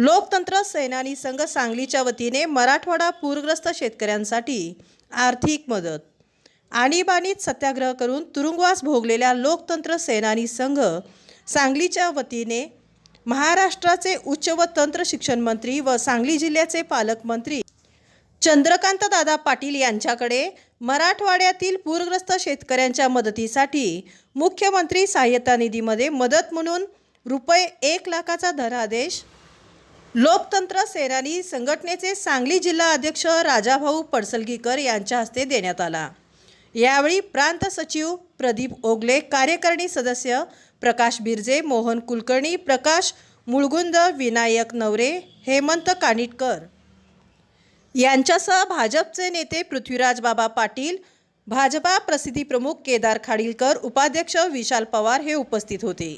लोकतंत्र सेनानी संघ सांगलीच्या वतीने मराठवाडा पूरग्रस्त शेतकऱ्यांसाठी आर्थिक मदत. आणीबाणीत सत्याग्रह करून तुरुंगवास भोगलेल्या लोकतंत्र सेनानी संघ सांगलीच्या वतीने महाराष्ट्राचे उच्च व तंत्र शिक्षण मंत्री व सांगली जिल्ह्याचे पालकमंत्री चंद्रकांत दादा पाटील यांच्याकडे मराठवाड्यातील पूरग्रस्त शेतकऱ्यांच्या मदतीसाठी मुख्यमंत्री सहाय्यता निधीमध्ये मदत म्हणून रुपये एक लाखाचा धनादेश लोकतंत्र सेनानी संघटनेचे सांगली जिल्हा अध्यक्ष राजाभाऊ पडसलगीकर यांच्या हस्ते देण्यात आला. यावेळी प्रांत सचिव प्रदीप ओगले कार्यकारिणी सदस्य प्रकाश बिर्जे मोहन कुलकर्णी प्रकाश मुळगुंद विनायक नवरे हेमंत कानिटकर. यांच्यासह भाजपचे नेते पृथ्वीराज बाबा पाटील भाजपा प्रसिद्धी प्रमुख केदार खाडीलकर उपाध्यक्ष विशाल पवार हे उपस्थित होते.